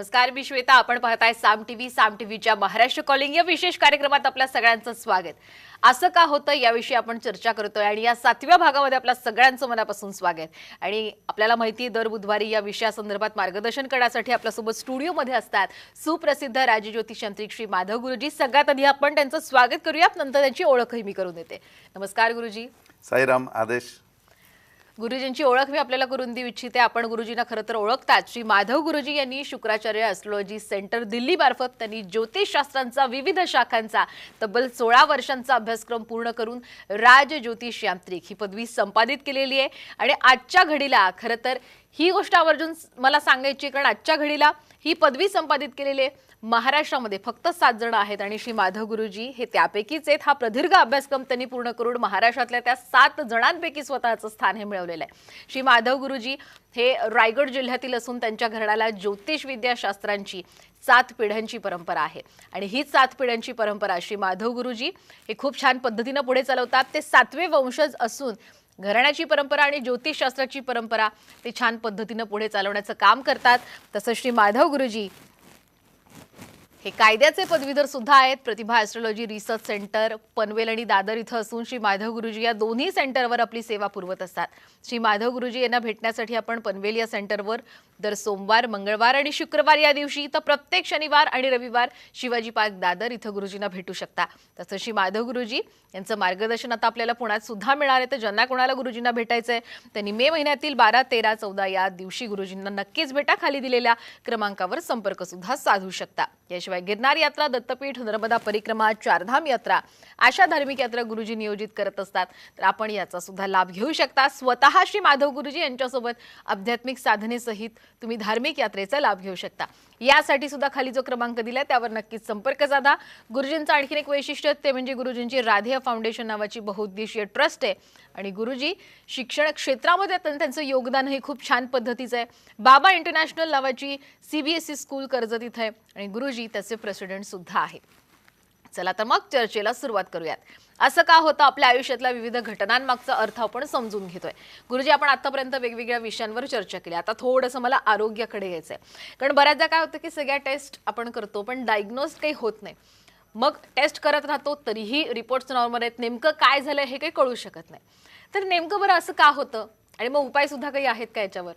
नमस्कार मी श्वेता. आपण पाहताय साम टीव्ही साम टीव्हीच्या महाराष्ट्र कॉलिंग या विशेष कार्यक्रमात आपल्या सगळ्यांचं स्वागत. असं का होतं याविषयी आपण चर्चा करतोय आणि या सातव्या भागामध्ये आपल्या सगळ्यांचं मनापासून स्वागत. आणि आपल्याला माहिती आहे, दर बुधवारी या विषयासंदर्भात मार्गदर्शन करण्यासाठी आपल्यासोबत स्टुडिओमध्ये असतात सुप्रसिद्ध राजज्योतिषांत्रिक श्री माधव गुरुजी. सगळ्यात आधी आपण त्यांचं स्वागत करूया नंतर त्यांची ओळखही मी करून देते. नमस्कार गुरुजी. साईराम आदेश. गुरुजींची ओळख मी आपल्याला करून देऊ इच्छिते. आपण गुरुजींना खरं तर ओळखतात. श्री माधव गुरुजी यांनी शुक्राचार्य अस्ट्रॉलॉजी सेंटर दिल्ली मार्फत त्यांनी ज्योतिषशास्त्रांचा विविध शाखांचा तब्बल सोळा वर्षांचा अभ्यासक्रम पूर्ण करून राज ज्योतिष यांत्रिक ही पदवी संपादित केलेली आहे. आणि आजच्या घडीला खरं तर ही गोष्ट आवर्जून मला सांगायची आहे, कारण आजच्या घडीला ही पदवी संपादित केलेली आहे. महाराष्ट्रामध्ये फक्त सात जण आहेत आणि श्री माधव गुरुजी हे त्यापैकीच आहेत. हा प्रदीर्घ अभ्यासक्रम त्यांनी पूर्ण करून महाराष्ट्रातल्या त्या सात जणांपैकी स्वतःचं स्थान हे मिळवलेलं आहे. श्री माधव गुरुजी हे रायगड जिल्ह्यातील असून त्यांच्या घराला ज्योतिष विद्याशास्त्रांची सात पिढ्यांची परंपरा आहे. आणि हीच सात पिढ्यांची परंपरा श्री माधव गुरुजी हे खूप छान पद्धतीनं पुढे चालवतात. ते सातवे वंशज असून घराण्याची परंपरा आणि ज्योतिषशास्त्राची परंपरा ते छान पद्धतीनं पुढे चालवण्याचं काम करतात. तसं श्री माधव गुरुजी हे कायद्याचे पदवीधर सुद्धा आहेत. Pratibha astrology research centre Panvel आणि दादर इथं असून श्री माधव गुरुजी या दोन्ही सेंटरवर आपली सेवा पुरवत असतात. श्री माधव गुरुजी यांना भेटण्यासाठी आपण पनवेल या सेंटरवर दर सोमवार मंगळवार आणि शुक्रवार या दिवशी तर प्रत्येक शनिवार आणि रविवार शिवाजी पार्क दादर इथं गुरुजींना भेटू शकता. तसं श्री माधव गुरुजी यांचं मार्गदर्शन आता आपल्याला पुण्यात सुद्धा मिळणार आहे तर ज्यांना कोणाला गुरुजींना भेटायचं आहे त्यांनी मे महिन्यातील बारा तेरा चौदा या दिवशी गुरुजींना नक्कीच भेटा. खाली दिलेल्या क्रमांकावर संपर्क सुद्धा साधू शकता. याशिवाय गिरनार यात्रा दत्तपीठ नर्मदा परिक्रमा चारधाम यात्रा अशा धार्मिक यात्रा गुरुजी नियोजित करत असतात. तर आपण याचा सुद्धा लाभ घेऊ शकता. स्वतः श्री माधव गुरुजी यांच्यासोबत आध्यात्मिक साधनेसहित तुम्ही धार्मिक यात्रेचा लाभ घेऊ शकता. यासाठी सुद्धा खाली जो क्रमांक दिलाय त्यावर नक्कीच संपर्क साधा. गुरुजींचं आणखीन एक वैशिष्ट्य ते म्हणजे गुरुजींची राधेय फाउंडेशन नावाची बहुउद्देशीय ट्रस्ट आहे. आणि गुरुजी शिक्षण क्षेत्रामध्ये त्यांचं योगदान हे खूप छान पद्धतीचं आहे. बाबा इंटरनॅशनल नावाची सीबीएसई स्कूल कर्जत इथं आहे. आणि गुरुजी त्याचे प्रेसिडेंट सुद्धा आहे. चला तर मग चर्चेला सुरुवात करूयात. असं का होतं? आपल्या आयुष्यातल्या विविध घटनांमागचा अर्थ आपण समजून घेतोय. गुरुजी आपण आतापर्यंत वेगवेगळ्या विषयांवर चर्चा केली. आता थोडंसं मला आरोग्याकडे यायचंय. कारण बऱ्याचदा काय होतं की सगळ्या टेस्ट आपण करतो पण डायग्नोज काही होत नाही. मग टेस्ट करत राहतो तरीही रिपोर्ट्स नॉर्मल आहेत. नेमकं काय झालंय हे काही कळू शकत नाही. तर नेमकं बरं असं का होतं? आणि मग उपाय सुद्धा काही आहेत का याच्यावर?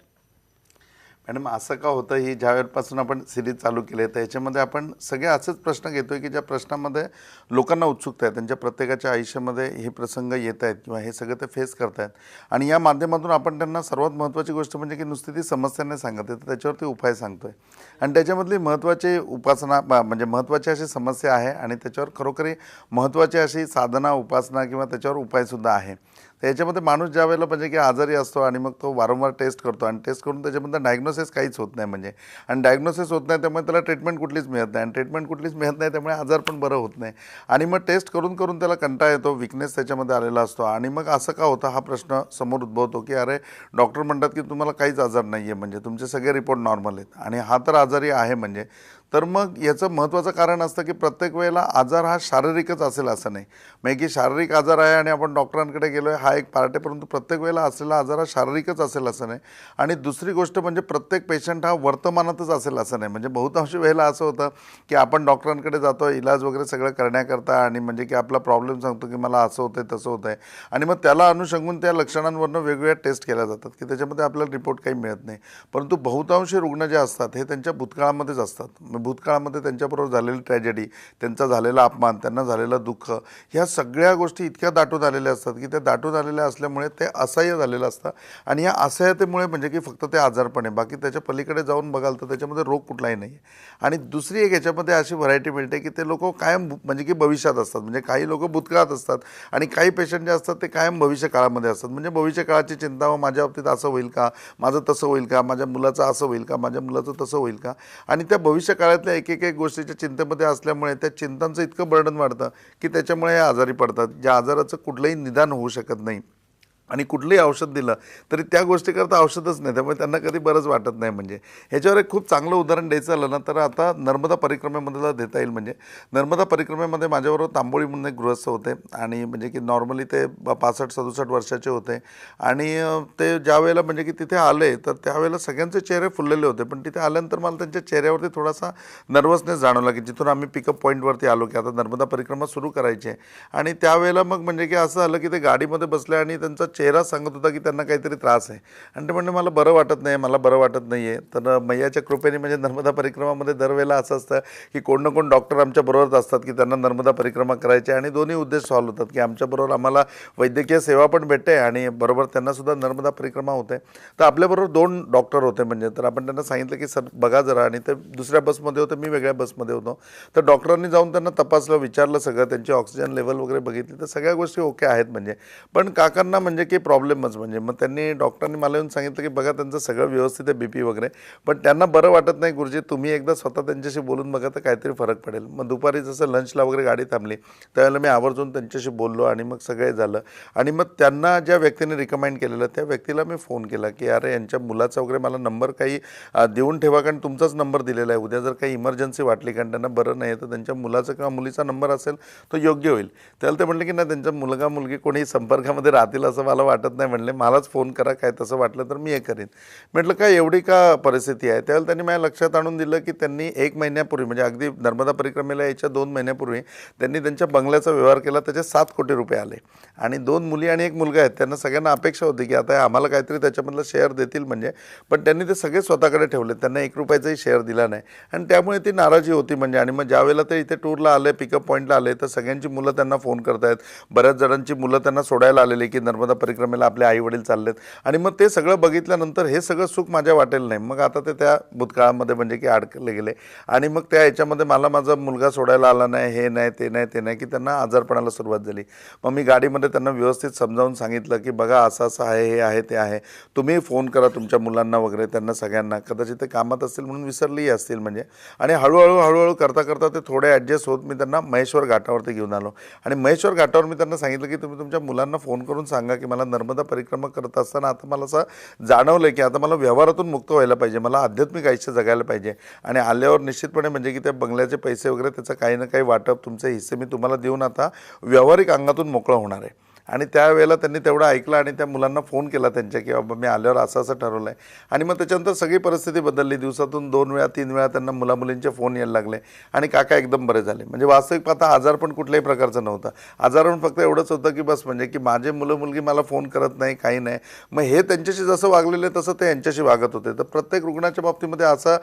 मॅडम असं का होतं? ही ज्या वेळेपासून आपण सिरीज चालू केली आहे त्याच्यामध्ये आपण सगळे असेच प्रश्न घेतोय की ज्या प्रश्नामध्ये लोकांना उत्सुकता आहे त्यांच्या प्रत्येकाच्या आयुष्यामध्ये हे प्रसंग येत आहेत किंवा हे सगळं ते फेस करतायत आणि या माध्यमातून आपण त्यांना सर्वात महत्त्वाची गोष्ट म्हणजे की नुसती ती समस्या नाही सांगत आहे तर त्याच्यावरती उपाय सांगतो आहे आणि त्याच्यामधली महत्त्वाची उपासना म्हणजे महत्त्वाची अशी समस्या आहे आणि त्याच्यावर खरोखरी महत्त्वाची अशी साधना उपासना किंवा त्याच्यावर उपायसुद्धा आहे. तर याच्यामध्ये माणूस ज्या वेळेला म्हणजे की आजारी असतो आणि मग तो वारंवार टेस्ट करतो आणि टेस्ट करून त्याच्यामध्ये डायग्नोसिस काहीच होत नाही म्हणजे. आणि डायग्नोसिस होत नाही त्यामुळे त्याला ट्रीटमेंट कुठलीच मिळत नाही. आणि ट्रीटमेंट कुठलीच मिळत नाही त्यामुळे आजार पण बरं होत नाही. आणि मग टेस्ट करून करून त्याला कंटाळा येतो विकनेस त्याच्यामध्ये आलेला असतो. आणि मग असं का होतं? हा प्रश्न समोर उद्भवतो की अरे डॉक्टर म्हणतात की तुम्हाला काहीच आजार नाही आहे म्हणजे. तुमचे सगळे रिपोर्ट नॉर्मल आहेत. आणि हा तर आजारी आहे म्हणजे. तर मग याचं महत्त्वाचं कारण असतं की प्रत्येक वेळेला आजार हा शारीरिकच असेल असं नाही. म्हणजे की शारीरिक आजार आहे आणि आपण डॉक्टरांकडे गेलो आहे हा एक पार्ट आहे परंतु प्रत्येक वेळेला असलेला आजार हा शारीरिकच असेल असं नाही. आणि दुसरी गोष्ट म्हणजे प्रत्येक पेशंट हा वर्तमानातच असेल असं नाही. म्हणजे बहुतांश वेळेला असं होतं की आपण डॉक्टरांकडे जातो इलाज वगैरे सगळं करण्याकरता आणि म्हणजे की आपला प्रॉब्लेम सांगतो की मला असं होतं आहे तसं होतं आहे आणि मग त्याला अनुषंगून त्या लक्षणांवरनं वेगवेगळ्या टेस्ट केल्या जातात की त्याच्यामध्ये आपल्याला रिपोर्ट काही मिळत नाही. परंतु बहुतांशी रुग्ण जे असतात हे त्यांच्या भूतकाळामध्येच असतात. मग भूतकाळामध्ये त्यांच्याबरोबर झालेली ट्रॅजेडी त्यांचा झालेला अपमान त्यांना झालेलं दुःख ह्या सगळ्या गोष्टी इतक्या दाटून आलेल्या असतात की त्या दाटून आलेल्या असल्यामुळे ते असह्य झालेलं असतं. आणि या असह्यतेमुळे म्हणजे की फक्त ते आजारपण आहे बाकी त्याच्या पलीकडे जाऊन बघाल तर त्याच्यामध्ये रोग कुठलाही नाही आहे आणि दुसरी एक याच्यामध्ये अशी व्हरायटी मिळते की ते लोक कायम भू- म्हणजे की भविष्यात असतात. म्हणजे काही लोक भूतकाळात असतात आणि काही पेशंट जे असतात ते कायम भविष्य काळामध्ये असतात. म्हणजे भविष्य काळाची चिंता व माझ्या बाबतीत असं होईल का? माझं तसं होईल का? माझ्या मुलाचं असं होईल का? माझ्या मुलाचं तसं होईल का? आणि त्या भविष्य काळातल्या एक एक एक गोष्टीच्या चिंतेमध्ये असल्यामुळे त्या चिंतांचं इतकं बर्डन वाढतं की त्याच्यामुळे हे आजारी पडतात. ज्या आजाराचं कुठलंही निदान होऊ शकत नाही. आणि कुठलंही औषध दिलं तरी त्या गोष्टीकरता औषधच नाही. त्यामुळे त्यांना कधी बरंच वाटत नाही म्हणजे. ह्याच्यावर एक खूप चांगलं उदाहरण द्यायचं झालं ना तर आता नर्मदा परिक्रमेमधला देता येईल म्हणजे. नर्मदा परिक्रमेमध्ये माझ्याबरोबर तांबोळी म्हणून एक गृहस्थ होते आणि म्हणजे की नॉर्मली ते पासष्ट सदुसष्ट वर्षाचे होते. आणि ते ज्या वेळेला म्हणजे की तिथे आले तर त्यावेळेला सगळ्यांचे चेहरे फुललेले होते. पण तिथे आल्यानंतर मला त्यांच्या चेहऱ्यावरती थोडासा नर्वसनेस जाणवला की जिथून आम्ही पिकअप पॉईंटवरती आलो की आता नर्मदा परिक्रमा सुरू करायची आहे. आणि त्यावेळेला मग म्हणजे की असं आलं की ते गाडीमध्ये बसले आणि त्यांचा चेहरा सांगत होता की त्यांना काहीतरी त्रास आहे. आणि ते म्हणजे मला बरं वाटत नाही मला बरं वाटत नाही आहे. तर मैयाच्या कृपेने म्हणजे नर्मदा परिक्रमामध्ये दरवेळेला असं असतं की कोण ना कोण डॉक्टर आमच्याबरोबरच असतात की त्यांना नर्मदा परिक्रमा करायची आणि दोन्ही उद्देश सॉल्व्ह होतात की आमच्याबरोबर आम्हाला वैद्यकीय सेवा पण भेटते आणि बरोबर त्यांनासुद्धा नर्मदा परिक्रमा होते. तर आपल्याबरोबर दोन डॉक्टर होते म्हणजे. तर आपण त्यांना सांगितलं की सर बघा जरा. आणि ते दुसऱ्या बसमध्ये होते मी वेगळ्या बसमध्ये होतो. तर डॉक्टरांनी जाऊन त्यांना तपासलं विचारलं सगळं त्यांची ऑक्सिजन लेवल वगैरे बघितली. तर सगळ्या गोष्टी ओके आहेत म्हणजे. पण काकांना म्हणजे की प्रॉब्लेमच म्हणजे. मग त्यांनी डॉक्टरांनी मला येऊन सांगितलं की बघा त्यांचं सगळं व्यवस्थित आहे बी पी वगैरे. पण त्यांना बरं वाटत नाही गुरुजी तुम्ही एकदा स्वतः त्यांच्याशी बोलून बघा तर काहीतरी फरक पडेल. मग दुपारी जसं लंचला वगैरे गाडी थांबली त्यावेळेला मी आवर्जून त्यांच्याशी बोललो आणि मग सगळे झालं. आणि मग त्यांना ज्या व्यक्तीने रिकमेंड केलेलं त्या व्यक्तीला मी फोन केला की अरे यांच्या मुलाचा वगैरे मला नंबर काही देऊन ठेवा कारण तुमचाच नंबर दिलेला आहे. उद्या जर काही इमर्जन्सी वाटली कारण त्यांना बरं नाही तर त्यांच्या मुलाचा किंवा मुलीचा नंबर असेल तो योग्य होईल. त्याला ते म्हटलं की नाही त्यांचा मुलगा मुलगी कोणी संपर्कामध्ये राहतील असं मला वाटत नाही म्हणले मलाच फोन करा काय तसं वाटलं तर मी हे करीन. म्हटलं काय एवढी का परिस्थिती आहे? त्यावेळेला त्यांनी माझ्या लक्षात आणून दिलं की त्यांनी एक महिन्यापूर्वी म्हणजे अगदी नर्मदा परिक्रमेला यायच्या दोन महिन्यापूर्वी त्यांनी त्यांच्या बंगल्याचा व्यवहार केला त्याचे सात कोटी रुपये आले. आणि दोन मुली आणि एक मुलगा आहेत त्यांना सगळ्यांना अपेक्षा होती की आता आम्हाला काहीतरी त्याच्यामधलं शेअर देतील म्हणजे पण त्यांनी ते सगळे स्वतःकडे ठेवले त्यांना एक रुपयाचाही शेअर दिला नाही. आणि त्यामुळे ती नाराजी होती म्हणजे आणि मग ज्यावेळेला ते इथे टूरला आले पिकअप पॉईंटला आले तर सगळ्यांची मुलं त्यांना फोन करतायत. बऱ्याच जणांची मुलं त्यांना सोडायला आलेली की नर्मदा परिक्रमेला आपले आई वडील चाललेत. आणि मग ते सगळं बघितल्यानंतर हे सगळं सुख माझ्या वाटेल नाही. मग आता ते त्या भूतकाळामध्ये म्हणजे की अडकले गेले. आणि मग त्या याच्यामध्ये मला माझा मुलगा सोडायला आला नाही हे नाही ते नाही ते नाही की त्यांना आजारपणाला सुरुवात झाली. मग मी गाडीमध्ये त्यांना व्यवस्थित समजावून सांगितलं की बघा असं असं आहे हे आहे ते आहे. तुम्ही फोन करा तुमच्या मुलांना वगैरे त्यांना सगळ्यांना. कदाचित ते कामात असतील म्हणून विसरलेही असतील म्हणजे. आणि हळूहळू हळूहळू करता करता ते थोडे ॲडजस्ट होत मी त्यांना महेश्वर घाटावरती घेऊन आलो. आणि महेश्वर घाटावर मी त्यांना सांगितलं की तुम्ही तुमच्या मुलांना फोन करून सांगा की मला नर्मदा परिक्रमा करत असताना आता मला असं जाणवलं की आता मला व्यवहारातून मुक्त व्हायला पाहिजे. मला आध्यात्मिक आयुष्य जगायला पाहिजे. आणि आल्यावर निश्चितपणे म्हणजे की त्या बंगल्याचे पैसे वगैरे त्याचं काही ना काही वाटप तुमचे हिस्से मी तुम्हाला देऊन आता व्यावहारिक अंगातून मोकळं होणार आहे. आणि त्यावेळेला त्यांनी तेवढं ऐकलं आणि त्या मुलांना फोन केला त्यांच्या की बाबा मी आल्यावर असं असं ठरवलं आहे आणि मग त्याच्यानंतर सगळी परिस्थिती बदलली. दिवसातून दोन वेळा तीन वेळा त्यांना मुलामुलींचे फोन यायला लागले आणि काका एकदम बरे झाले. म्हणजे वास्तविक पाहता आजार पण कुठल्याही प्रकारचं नव्हतं. आजार पण फक्त एवढंच होतं की बस म्हणजे की माझे मुलं मुलगी मला फोन करत नाही काही नाही. मग हे त्यांच्याशी जसं वागलेलं आहे तसं ते यांच्याशी वागत होते. तर प्रत्येक रुग्णाच्या बाबतीमध्ये असं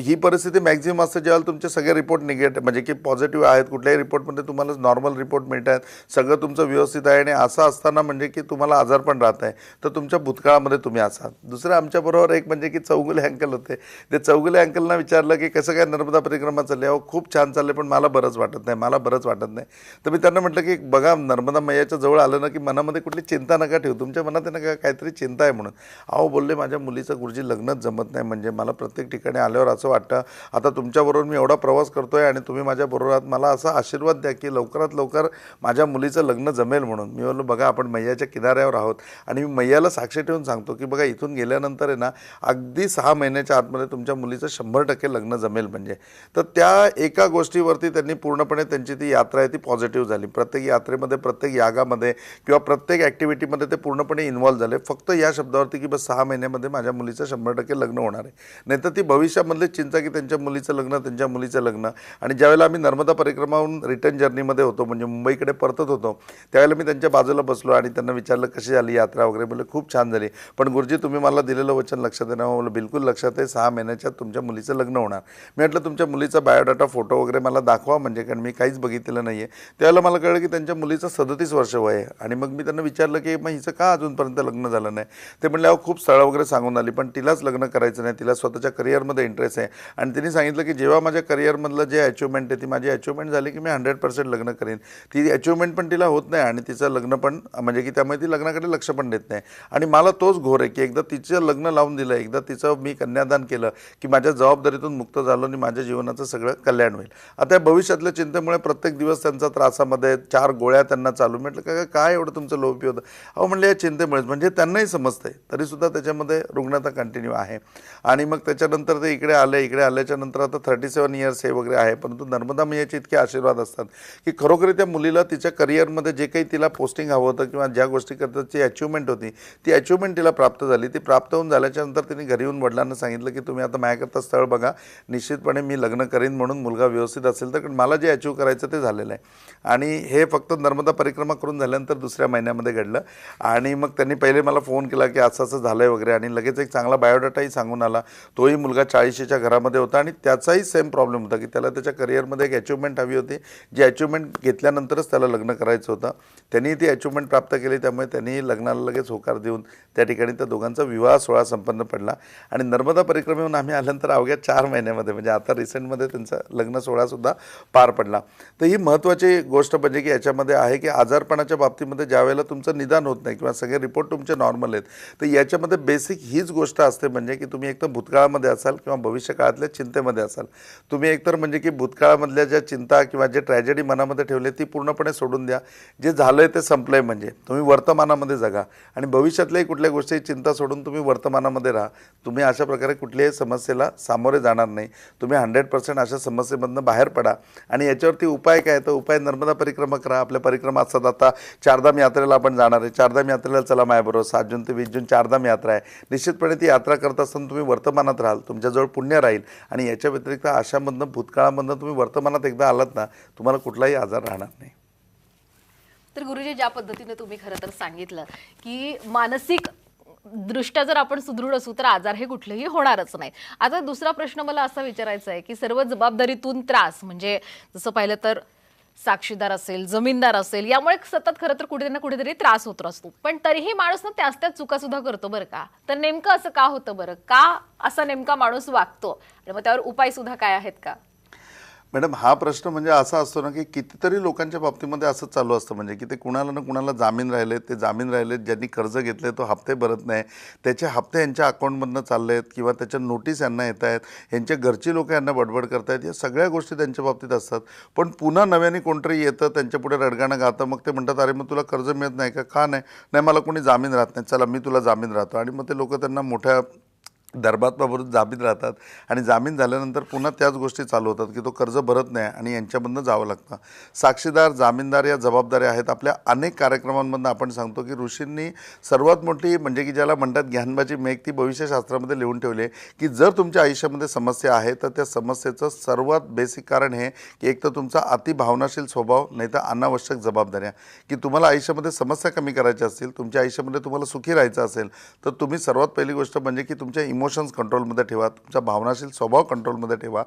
ही परिस्थिती मॅक्झिमम असते ज्यावेळेला तुमचे सगळे रिपोर्ट निगेटिव्ह म्हणजे की पॉझिटिव्ह आहेत कुठल्याही रिपोर्टमध्ये तुम्हाला नॉर्मल रिपोर्ट मिळत आहेत सगळं तुमचं व्यवस्थित आहे. आणि असं असताना म्हणजे की तुम्हाला आजार पण राहत आहे तर तुमच्या भूतकाळामध्ये तुम्ही असाल. दुसरं आमच्याबरोबर एक म्हणजे की चौगुले अंकल होते. ते चौगुले अंकलना विचारलं की कसं काय नर्मदा परिक्रमा चालली अहो खूप छान चालले पण मला बरंच वाटत नाही मला बरंच वाटत नाही. तर मी त्यांना म्हटलं की बघा नर्मदा मैयाच्या जवळ आलं ना की मनामध्ये कुठली चिंता नका ठेवू. तुमच्या मनात आहे ना का- काहीतरी चिंता आहे म्हणून. अहो बोलले माझ्या मुलीचं गुरुजी लग्नच जमत नाही म्हणजे मला प्रत्येक ठिकाणी आल्यावर असं वाटतं आता तुमच्याबरोबर मी एवढा प्रवास करतो आहे आणि तुम्ही माझ्याबरोबर आहात. मला असा आशीर्वाद द्या की लवकरात लवकर माझ्या मुलीचं लग्न जमेल म्हणून. मी म्हणलो बघा आपण मैयाच्या किनाऱ्यावर आहोत. आणि मी मैयाला साक्षी ठेवून सांगतो की बघा इथून गेल्यानंतर आहे ना अगदी सहा महिन्याच्या आतमध्ये तुमच्या मुलीचं शंभर टक्के लग्न जमेल म्हणजे. तर त्या एका गोष्टीवरती त्यांनी पूर्णपणे त्यांची ती यात्रा आहे ती पॉझिटिव्ह झाली. प्रत्येक यात्रेमध्ये प्रत्येक यागामध्ये किंवा प्रत्येक ॲक्टिव्हिटीमध्ये ते पूर्णपणे इन्व्हॉल्व झाले. फक्त या शब्दावरती की बस सहा महिन्यामध्ये माझ्या मुलीचं शंभर टक्के लग्न होणार आहे. नाही तर ती भविष्यामधली चिंता की त्यांच्या मुलीचं लग्न त्यांच्या मुलीचं लग्न. आणि ज्यावेळेला आम्ही नर्मदा परिक्रमाहून रिटर्न जर्नीमध्ये होतो म्हणजे मुंबईकडे परतत होतो त्यावेळेला मी त्यांच्या त्यांच्या बाजूला बसलो आणि त्यांना विचारलं कशी झाली यात्रा? वगैरे बोलले खूप छान झाली. पण गुरुजी तुम्ही मला दिलेलं वचन लक्षात येणार ना? हो, बोललं बिलकुल लक्षात आहे. सहा महिन्याच्या तुमच्या मुलीचं लग्न होणार. मी म्हटलं तुमच्या मुलीचा बायोडाटा फोटो वगैरे मला दाखवा म्हणजे कारण मी काहीच बघितलेलं नाही आहे त्यावेळेला मला कळलं की त्यांच्या मुलीचं सदतीस वर्ष वय आहे. आणि मग मी त्यांना विचारलं की मग हिचं का अजूनपर्यंत लग्न झालं नाही? ते म्हणले अहो खूप स्थळं वगैरे सांगून आली पण तिलाच लग्न करायचं नाही. तिला स्वतःच्या करिअरमध्ये इंटरेस्ट आहे. आणि तिने सांगितलं की जेव्हा माझ्या करिअरमधलं जे अचिव्हमेंट आहे ती माझी अचिव्हमेंट झाली की मी हंड्रेड पर्सेंट लग्न करेन. ती अचिव्हमेंट पण तिला होत नाही आणि तिचं तिचं लग्न पण म्हणजे की त्यामुळे ती लग्नाकडे लक्ष पण देत नाही. आणि मला तोच घोर आहे की एकदा तिचं लग्न लावून दिलं एकदा तिचं मी कन्यादान केलं की माझ्या जबाबदारीतून मुक्त झालो आणि माझ्या जीवनाचं सगळं कल्याण होईल. आता या भविष्यातल्या चिंतेमुळे प्रत्येक दिवस त्यांचा त्रासामध्ये चार गोळ्या त्यांना चालू. म्हटलं का काय एवढं तुमचं लोपी होतं? अहो म्हणलं या चिंतेमुळेच. म्हणजे त्यांनाही समजतंय. तरीसुद्धा त्याच्यामध्ये रुग्णता कंटिन्यू आहे. आणि मग त्याच्यानंतर ते इकडे आले इकडे आल्याच्यानंतर आता थर्टी सेवन इयर्स हे वगैरे आहे. परंतु नर्मदा मैयाचे इतके आशीर्वाद असतात की खरोखर त्या मुलीला तिच्या करिअरमध्ये जे काही तिला पोस्टिंग हवं होतं किंवा ज्या गोष्टी करतात जी अचिव्हमेंट होती. ती अचिव्हमेंट तिला प्राप्त झाली. ती प्राप्त होऊन झाल्याच्यानंतर तिने घरी येऊन वडिलांना सांगितलं की तुम्ही आता माझ्याकरता स्थळ बघा. निश्चितपणे मी लग्न करीन म्हणून मुलगा व्यवस्थित असेल तर मला जे अचीव करायचं ते झालेलं आहे. आणि हे फक्त नर्मदा परिक्रमा करून झाल्यानंतर दुसऱ्या महिन्यामध्ये घडलं. आणि मग त्यांनी पहिले मला फोन केला की असं असं झालं आहे वगैरे. आणि लगेच एक चांगला बायोडाटाही सांगून आला. तोही मुलगा चाळीशीच्या घरामध्ये होता आणि त्याचाही सेम प्रॉब्लेम होता की त्याला त्याच्या करिअरमध्ये एक अचिव्हमेंट हवी होती. जी अचिव्हमेंट घेतल्यानंतरच त्याला लग्न करायचं होतं. त्यांनी ती अचिव्हमेंट प्राप्त केली त्यामुळे त्यांनी लग्नाला लगेच होकार देऊन त्या ठिकाणी त्या दोघांचा विवाह सोहळा संपन्न पडला. आणि नर्मदा परिक्रमेहून आम्ही आल्यानंतर अवघ्या चार महिन्यामध्ये म्हणजे आता रिसेंटमध्ये त्यांचा लग्न सोहळासुद्धा पार पडला. तर ही महत्त्वाची गोष्ट म्हणजे की याच्यामध्ये आहे की आजारपणाच्या बाबतीमध्ये ज्या वेळेला तुमचं निदान होत नाही किंवा सगळे रिपोर्ट तुमचे नॉर्मल आहेत तर याच्यामध्ये बेसिक हीच गोष्ट असते म्हणजे की तुम्ही एकतर भूतकाळामध्ये असाल किंवा भविष्यकाळातल्या चिंतेमध्ये असाल. तुम्ही एकतर म्हणजे की भूतकाळामधल्या ज्या चिंता किंवा जे ट्रॅजेडी मनामध्ये ठेवले ती पूर्णपणे सोडून द्या. जे झालं आहे ते संपलं आहे म्हणजे. तुम्ही वर्तमानामध्ये जगा. आणि भविष्यातल्याही कुठल्या गोष्टी चिंता सोडून तुम्ही वर्तमानामध्ये राहा. तुम्ही अशा प्रकारे कुठल्याही समस्येला सामोरे जाणार नाही. तुम्ही हंड्रेड पर्सेंट अशा समस्येमधनं बाहेर पडा. आणि याच्यावरती उपाय काय तर उपाय नर्मदा परिक्रमा करा आपल्या परिक्रमा असतात आता चारधाम यात्रेला आपण जाणार आहे. चारधाम यात्रेला चला माझ्याबरोबर सात जून ते वीस जून चारधाम यात्रा आहे. निश्चितपणे ती यात्रा करत असताना तुम्ही वर्तमानात राहाल. तुमच्याजवळ पुण्य राहील. आणि याच्या व्यतिरिक्त अशामधनं भूतकाळामधनं तुम्ही वर्तमानात एकदा आलात ना तुम्हाला कुठलाही आजार राहणार नाही. तर गुरुजी ज्या पद्धतीने तुम्ही खरं तर सांगितलं की मानसिक दृष्ट्या जर आपण सुदृढ असू तर आजार हे कुठलेही होणारच नाही. आता दुसरा प्रश्न मला असा विचारायचा आहे की सर्व जबाबदारीतून त्रास म्हणजे जसं पाहिलं तर साक्षीदार असेल जमीनदार असेल यामुळे सतत खरं तर कुठे ना कुठेतरी त्रास होत असतो. पण तरीही माणूस ना त्याच त्याच चुका सुद्धा करतो बरं का. तर नेमकं असं का होतं बरं? का असा नेमका माणूस वागतो? आणि मग त्यावर उपाय सुद्धा काय आहेत का? मॅडम हा प्रश्न म्हणजे असा असतो ना की कितीतरी लोकांच्या बाबतीमध्ये असं चालू असतं. म्हणजे की ते कुणाला ना कुणाला जामीन राहिले ते जामीन राहिले ज्यांनी कर्ज घेतले तो हप्ते भरत नाही. त्याचे हप्ते यांच्या अकाउंटमधनं चालले आहेत किंवा त्याच्या नोटीस यांना येत आहेत यांच्या घरची लोक यांना बडबड करतायत या सगळ्या गोष्टी त्यांच्या बाबतीत असतात. पण पुन्हा नव्याने कोणतरी येतं त्यांच्या पुढे रडगाणं गातं मग ते म्हणतात अरे मग तुला कर्ज मिळत नाही का? का नाही? नाही मला कोणी जामीन राहत नाही. चला मी तुला जामीन राहतो. आणि मग ते लोक त्यांना मोठ्या दरबाताबरोबर जामीन राहतात आणि जामीन झाल्यानंतर पुन्हा त्याच गोष्टी चालू होतात की तो कर्ज भरत नाही आणि यांच्यामधनं जावं लागतं. साक्षीदार जामीनदार या जबाबदाऱ्या आहेत. आपल्या अनेक कार्यक्रमांमधनं आपण सांगतो की ऋषींनी सर्वात मोठी म्हणजे की ज्याला म्हणतात ज्ञानबाची मेघ ती भविष्यशास्त्रामध्ये लिहून ठेवली की जर तुमच्या आयुष्यामध्ये समस्या आहे तर त्या समस्येचं सर्वात बेसिक कारण हे की एक तर तुमचा अतिभावनाशील स्वभाव नाही तर अनावश्यक जबाबदाऱ्या. की तुम्हाला आयुष्यामध्ये समस्या कमी करायच्या असतील तुमच्या आयुष्यामध्ये तुम्हाला सुखी राहायचं असेल तर तुम्ही सर्वात पहिली गोष्ट म्हणजे की तुमच्या इमोशन्स कंट्रोलमध्ये ठेवा तुमचा भावनाशील स्वभाव कंट्रोलमध्ये ठेवा.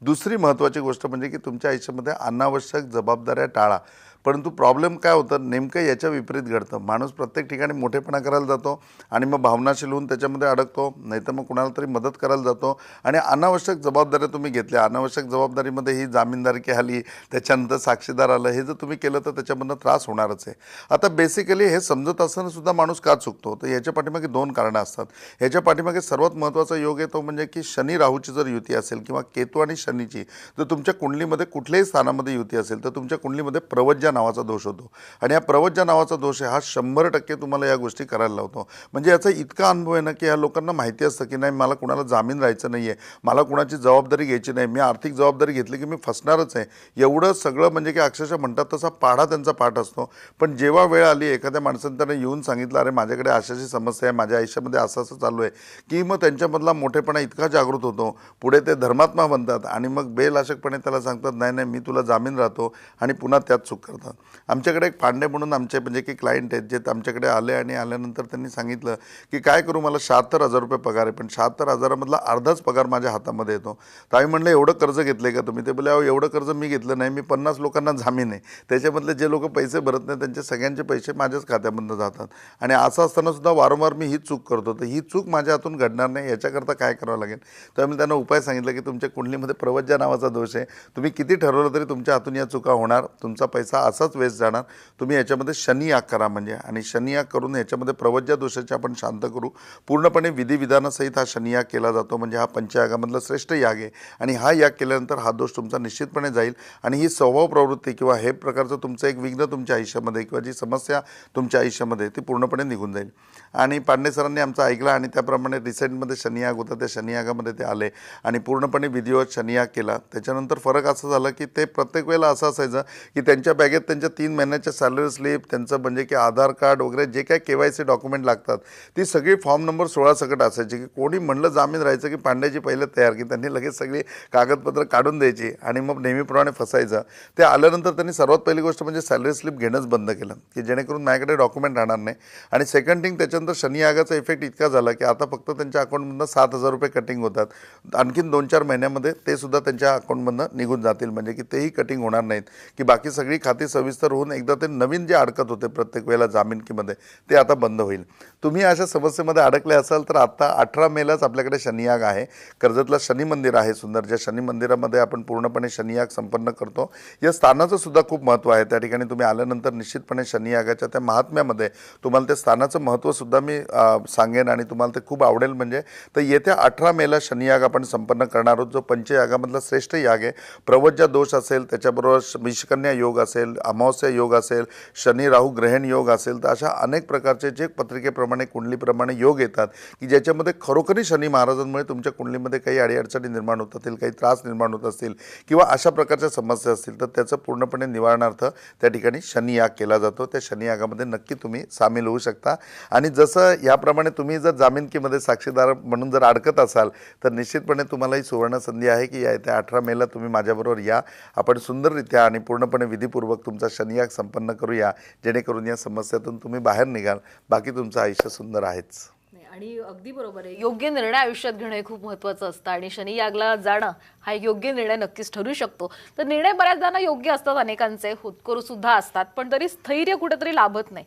दुसरी महत्त्वाची गोष्ट म्हणजे की तुमच्या आयुष्यामध्ये अनावश्यक जबाबदाऱ्या टाळा. परंतु प्रॉब्लेम काय होतं नेमकं याच्या विपरीत घडतं. माणूस प्रत्येक ठिकाणी मोठेपणा करायला जातो आणि मग भावनाशील होऊन त्याच्यामध्ये अडकतो नाही तर मग कुणाला तरी मदत करायला जातो. आणि अनावश्यक जबाबदाऱ्या तुम्ही घेतल्या. अनावश्यक जबाबदारीमध्ये ही जामीनदारकी आली त्याच्यानंतर साक्षीदार आलं हे जर तुम्ही केलं तर त्याच्यामधनं त्रास होणारच आहे. आता बेसिकली हे समजत असताना सुद्धा माणूस का चुकतो? तर याच्या पाठीमागे दोन कारणं असतात. याच्या पाठीमागे सर्वात महत्त्वाचा योग आहे तो म्हणजे की शनी राहूची जर युती असेल किंवा केतू आणि शनीची जर तुमच्या कुंडलीमध्ये कुठल्याही स्थानामध्ये युती असेल तर तुमच्या कुंडलीमध्ये प्रवज्जा नावाचा दोष होतो. आणि या प्रवज्जा नावाचा दोष आहे हा शंभर टक्के तुम्हाला या गोष्टी करायला लावतो. म्हणजे याचा इतका अनुभव आहे ना की ह्या लोकांना माहिती असतं की नाही मला कुणाला जामीन राहायचं नाही आहे मला कुणाची जबाबदारी घ्यायची नाही मी आर्थिक जबाबदारी घेतली की मी फसणारच आहे. एवढं सगळं म्हणजे की अक्षरशः म्हणतात तसा पाढा त्यांचा पाठ असतो. पण जेव्हा वेळ आली एखाद्या माणसाने त्यांना येऊन सांगितलं अरे माझ्याकडे अशाची समस्या आहे माझ्या आयुष्यामध्ये असं असं चालू आहे की मग त्यांच्यामधला मोठेपणा इतका जागृत होतो. पुढे ते धर्मात्मा बनतात आणि मग बेलाशकपणे त्याला सांगतात नाही नाही मी तुला जामीन राहतो आणि पुन्हा त्यात चूक करतात आमच्याकडे एक पांडे म्हणून आमचे म्हणजे की क्लायंट आहेत जे आमच्याकडे आले आणि आल्यानंतर त्यांनी सांगितलं की काय करू मला शहात्तर हजार रुपये पगार आहे पण शहात्तर हजारामधला अर्धाच पगार माझ्या हातामध्ये येतो. तर आम्ही म्हणलं एवढं कर्ज घेतलं का तुम्ही? ते बोले अहो एवढं कर्ज मी घेतलं नाही मी पन्नास लोकांना जामीन आहे. त्याच्यामधले जे लोक पैसे भरत नाही त्यांचे सगळ्यांचे पैसे माझ्याच खात्यामधनं जातात. आणि असं असतानासुद्धा वारंवार मी ही चूक करतो तर ही चूक माझ्या हातून घडणार नाही याच्याकरता काय करावं लागेल? तर मी त्यांना उपाय सांगितलं की तुमच्या कुंडलीमध्ये प्रवज्या नावाचा दोष आहे. तुम्ही किती ठरवलं तरी तुमच्या हातून या चुका होणार. तुमचा पैसा असाच वेस्ट जाणार. तुम्ही याच्यामध्ये शनी याग करा म्हणजे. आणि शनियाग करून याच्यामध्ये प्रवज्या दोषाचे आपण शांत करू. पूर्णपणे विधिविधानासहित हा शनियाग केला जातो म्हणजे हा पंचयागामधला श्रेष्ठ याग आहे. आणि हा याग केल्यानंतर हा दोष तुमचा निश्चितपणे जाईल. आणि ही स्वभाव प्रवृत्ती किंवा हे प्रकारचं तुमचं एक विघ्न तुमच्या आयुष्यामध्ये किंवा जी समस्या तुमच्या आयुष्यामध्ये ती पूर्णपणे निघून जाईल. आणि पांडे सरांनी आमचं ऐकलं आणि त्याप्रमाणे रिसेंटमध्ये शनियाग होता त्या शनियागामध्ये ते आले. आणि पूर्णपणे विधिवत शनियाग केला. त्याच्यानंतर फरक असं झालं की ते प्रत्येक वेळेला असं असायचं की त्यांच्या बॅगेत त्यांच्या तीन महिन्याच्या सॅलरी स्लिप त्यांचं म्हणजे की आधार कार्ड वगैरे जे काय के वाय सी डॉक्युमेंट लागतात ती सगळी फॉर्म नंबर सोळा सकट असायची की कोणी म्हणलं जामीन राहायचं की पांड्याची पहिले तयार की त्यांनी लगेच सगळी कागदपत्र काढून द्यायची आणि मग नेहमीप्रमाणे फसायचं. ते आल्यानंतर त्यांनी सर्वात पहिली गोष्ट म्हणजे सॅलरी स्लिप घेणंच बंद केलं की जेणेकरून माझ्याकडे डॉक्युमेंट राहणार नाही. आणि सेकंड थिंग त्याच्यानंतर शनी आगाचा इफेक्ट इतका झाला की आता फक्त त्यांच्या अकाउंटमधनं सात हजार रुपये कटिंग होतात. आणखीन दोन चार महिन्यामध्ये ते सुद्धा त्यांच्या अकाउंटमधनं निघून जातील म्हणजे की तेही कटिंग होणार नाहीत की बाकी सगळी खाती सविस्तर होऊन एकदा ते नवीन जे अडकत होते प्रत्येक वेळेला जामीनकीमध्ये ते आता बंद होईल. तुम्ही अशा समस्येमध्ये अडकले असाल तर आता अठरा मेलाच आपल्याकडे शनियाग आहे. कर्जतला शनी मंदिर आहे सुंदर ज्या शनी मंदिरामध्ये आपण पूर्णपणे शनियाग संपन्न करतो. या स्थानाचं सुद्धा खूप महत्त्व आहे. त्या ठिकाणी तुम्ही आल्यानंतर निश्चितपणे शनियागाच्या त्या महात्म्यामध्ये तुम्हाला त्या स्थानाचं महत्त्वसुद्धा मी सांगेन आणि तुम्हाला ते खूप आवडेल म्हणजे. तर येत्या अठरा मेला शनियाग आपण संपन्न करणार आहोत. जो पंचयागामधला श्रेष्ठ याग आहे. प्रवज्जा दोष असेल त्याच्याबरोबर श- विषकन्या योग असेल अमावस्या योग असेल शनी राहू ग्रहण योग असेल तर अशा अनेक प्रकारचे जे पत्रिकेप्रमाणे कुंडलीप्रमाणे योग येतात की ज्याच्यामध्ये खरोखरी शनी महाराजांमुळे तुमच्या कुंडलीमध्ये काही अडीअडचणी निर्माण होत असतील काही त्रास निर्माण होत असतील किंवा अशा प्रकारच्या समस्या असतील तर त्याचं पूर्णपणे निवारणार्थ त्या ठिकाणी शनियाग केला जातो. त्या शनियागामध्ये नक्की तुम्ही सामील होऊ शकता. आणि जसं याप्रमाणे तुम्ही जर जामिनकीमध्ये साक्षीदार म्हणून जर अडकत असाल तर निश्चितपणे तुम्हाला ही सुवर्ण संधी आहे की या येत्या अठरा मेला तुम्ही माझ्याबरोबर या. आपण सुंदररित्या आणि पूर्णपणे विधीपूर्वक तुमचा शनियाग संपन्न करूया जेणेकरून या समस्यातून तुम्ही बाहेर निघाल. बाकी तुमचं आयुष्य सुंदर आहेच. आणि अगदी बरोबर आहे. योग्य निर्णय आयुष्यात घेणं हे खूप महत्वाचं असतं. आणि शनी यागला जाणं हा एक योग्य निर्णय नक्कीच ठरू शकतो. तर निर्णय बऱ्याचदा योग्य असतात अनेकांचे होतकरू सुद्धा असतात. पण तरी स्थैर्य कुठेतरी लाभत नाही.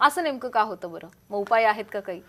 असं नेमकं का होतं बरं? मग उपाय आहेत का काही?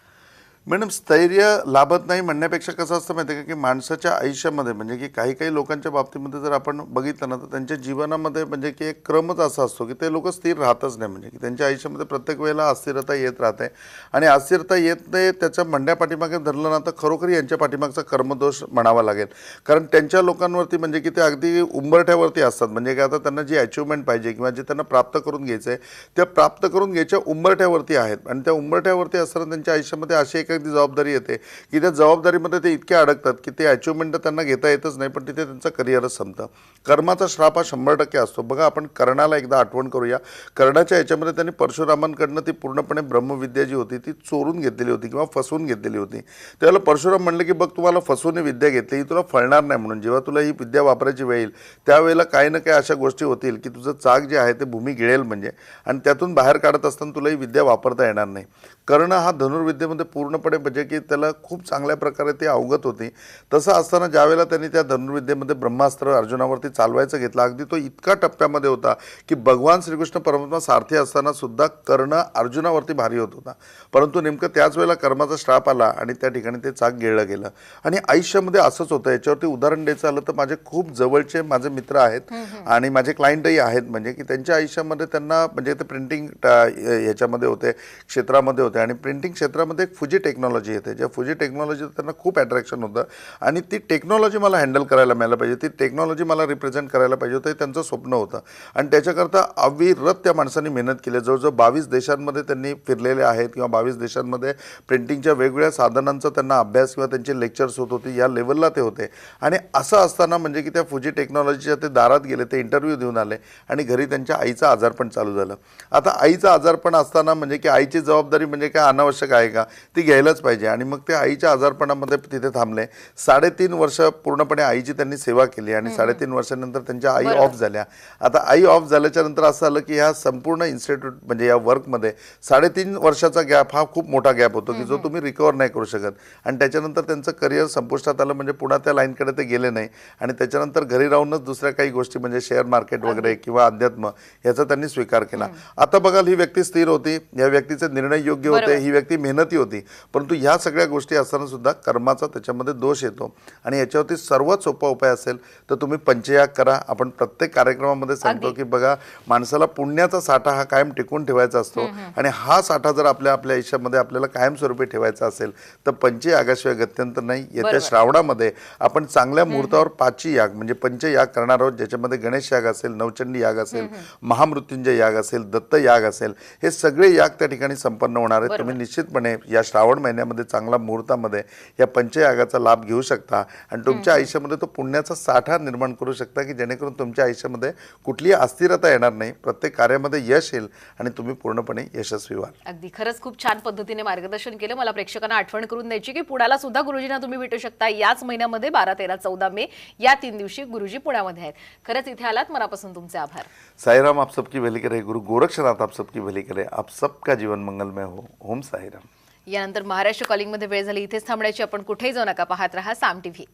मॅडम स्थैर्य लाभत नाही म्हणण्यापेक्षा कसं असतं माहिती आहे का की माणसाच्या आयुष्यामध्ये म्हणजे की काही काही लोकांच्या बाबतीमध्ये जर आपण बघितलं ना तर त्यांच्या जीवनामध्ये म्हणजे की एक क्रमच असा असतो की ते लोक स्थिर राहतच नाही म्हणजे की त्यांच्या आयुष्यामध्ये प्रत्येक वेळेला अस्थिरता येत राहते. आणि अस्थिरता येत नाही त्याच्या म्हणण्या पाठीमागे धरलं ना तर खरोखर यांच्या पाठीमागचा कर्मदोष म्हणावा लागेल. कारण त्यांच्या लोकांवरती म्हणजे की ते अगदी उंबरठ्यावरती असतात म्हणजे की आता त्यांना जी अचिव्हमेंट पाहिजे किंवा जे त्यांना प्राप्त करून घ्यायचं आहे त्या प्राप्त करून घ्यायच्या उंबरठ्यावरती आहेत. आणि त्या उंबरठ्यावरती असताना त्यांच्या आयुष्यामध्ये अशी एक अगदी जबाबदारी येते. की त्या जबाबदारीमध्ये ते इतके अडकतात की ते अचिव्हमेंट त्यांना घेता येतच नाही पण तिथे त्यांचं करिअरच संपतं. कर्माचा श्राप हा शंभर टक्के असतो. बघा आपण कर्णाला एकदा आठवण करूया. कर्णाच्या याच्यामध्ये त्यांनी परशुरामांकडनं ती पूर्णपणे ब्रह्मविद्या जी होती ती चोरून घेतलेली होती किंवा फसवून घेतलेली होती. त्याला परशुराम म्हणले की बघ तुम्हाला फसवून ही विद्या घेतली ही तुला फळणार नाही म्हणून. जेव्हा तुला ही विद्या वापरायची वेळ येईल त्यावेळेला काही ना काही अशा गोष्टी होतील की तुझं चाक जे आहे ते भूमी गिळेल म्हणजे. आणि त्यातून बाहेर काढत असताना तुला ही विद्या वापरता येणार नाही. कर्ण हा धनुर्विद्येमध्ये पूर्णपणे म्हणजे की त्याला खूप चांगल्या प्रकारे ती अवगत होती. तसं असताना ज्यावेळेला त्यांनी त्या धनुर्विद्येमध्ये ब्रह्मास्त्र अर्जुनावरती चालवायचं घेतलं अगदी तो इतका टप्प्यामध्ये होता की भगवान श्रीकृष्ण परमात्मा सारथी असताना सुद्धा कर्ण अर्जुनावरती भारी होत होता. परंतु नेमकं त्याच वेळेला कर्माचा श्राप आला आणि त्या ठिकाणी ते चाक गिळलं गेलं. आणि आयुष्यामध्ये असंच होतं याच्यावरती उदाहरण द्यायचं आलं तर माझे खूप जवळचे माझे मित्र आहेत आणि माझे क्लायंटही आहेत. म्हणजे की त्यांच्या आयुष्यामध्ये त्यांना म्हणजे ते प्रिंटिंग ह्याच्यामध्ये होते क्षेत्रामध्ये होते. आणि प्रिंटिंग क्षेत्रामध्ये एक फुजी टेक्नॉलॉजी येते. ज्या फुजी टेक्नॉलॉजी त्यांना खूप अट्रॅक्शन होतं. आणि ती टेक्नॉलॉजी मला हँडल करायला मिळायला पाहिजे. ती टेक्नॉलॉजी मला रिप्रेझेंट करायला पाहिजे होतं. हे त्यांचं स्वप्न होतं. आणि त्याच्याकरता अविरत त्या माणसांनी मेहनत केली. जवळजवळ बावीस देशांमध्ये त्यांनी फिरलेले आहेत किंवा बावीस देशांमध्ये प्रिंटिंगच्या वेगवेगळ्या साधनांचा त्यांना अभ्यास किंवा त्यांचे लेक्चर्स होत होते. या लेवलला ते होते. आणि असं असताना म्हणजे की त्या फुजी टेक्नॉलॉजीच्या ते दारात गेले. ते इंटरव्ह्यू देऊन आले. आणि घरी त्यांच्या आईचं आजारपण चालू झालं. आता आईचं आजारपण असताना म्हणजे की आईची जबाबदारी म्हणजे काय अनावश्यक आहे का? ती घ्यायलाच पाहिजे. आणि मग ते आईच्या आजारपणामध्ये तिथे थांबले. साडेतीन वर्ष पूर्णपणे आईची त्यांनी सेवा केली आणि साडेतीन वर्षानंतर त्यांच्या आई ऑफ झाल्या. आता आई ऑफ झाल्याच्यानंतर असं आलं की ह्या संपूर्ण इन्स्टिट्यूट म्हणजे या वर्कमध्ये साडेतीन वर्षाचा गॅप हा खूप मोठा गॅप होतो की जो तुम्ही रिकवर नाही करू शकत. आणि त्याच्यानंतर त्यांचं करिअर संपुष्टात आलं म्हणजे पुन्हा त्या लाईनकडे ते गेले नाही. आणि त्याच्यानंतर घरी राहूनच दुसऱ्या काही गोष्टी म्हणजे शेअर मार्केट वगैरे किंवा अध्यात्म याचा त्यांनी स्वीकार केला. आता बघाल ही व्यक्ती स्थिर होती. या व्यक्तीचे निर्णय योग्य होते. ही व्यक्ती मेहनती होती. परंतु ह्या सगळ्या गोष्टी असताना सुद्धा कर्माचा त्याच्यामध्ये दोष येतो. आणि याच्यावरती सर्वात सोपा उपाय असेल तर तुम्ही पंचयाग करा. आपण प्रत्येक कार्यक्रमामध्ये सांगतो की बघा माणसाला पुण्याचा साठा हा कायम टिकून ठेवायचा असतो. आणि हा साठा जर आपल्या आपल्या आयुष्यामध्ये आपल्याला कायमस्वरूपी ठेवायचा असेल तर पंचयागाशिवाय गत्यंतर नाही. येत्या. श्रावणामध्ये आपण चांगल्या मुहूर्तावर पाचही याग म्हणजे पंचयाग करणार आहोत ज्याच्यामध्ये गणेश याग असेल नवचंडी याग असेल महामृत्युंजय याग असेल दत्त याग असेल हे सगळे याग त्या ठिकाणी संपन्न होणार आहेत तुम्ही निश्चितपणे या श्रावण महिन्यामध्ये चांगला मुहूर्तामध्ये या पंचयागाचा लाभ घेऊ शकता. आणि तुमच्या आयुष्यामध्ये तो पुण्याचा साठा निर्माण करू शकता की जेणेकरून तुमच्या आयुष्यामध्ये कुठलीही अस्थिरता येणार नाही प्रत्येक कार्यामध्ये यश येईल आणि तुम्ही पूर्णपणे यशस्वी व्हाल. अगदी खरंच खूप छान पद्धतीने मार्गदर्शन केलं. मला प्रेक्षकांना आठवण करून द्यायची की पुण्याला सुद्धा गुरुजींना तुम्ही भेटू शकता याच महिन्यामध्ये बारा तेरा चौदा मे या तीन दिवशी गुरुजी पुण्यामध्ये आहेत. खरंच इथे आलात मनापासून तुमचे आभार. साईराम आप सबकी भली करे गुरु गोरक्षनाथ आप सबकी भली करे आप सबका जीवन मंगलमय हो. ओम साईराम यानंतर महाराष्ट्र कॉलिंगमध्ये वेळ झाली. इथेच थांबण्याची आपण कुठेही जाऊ नका. पाहत रहा साम टीव्ही.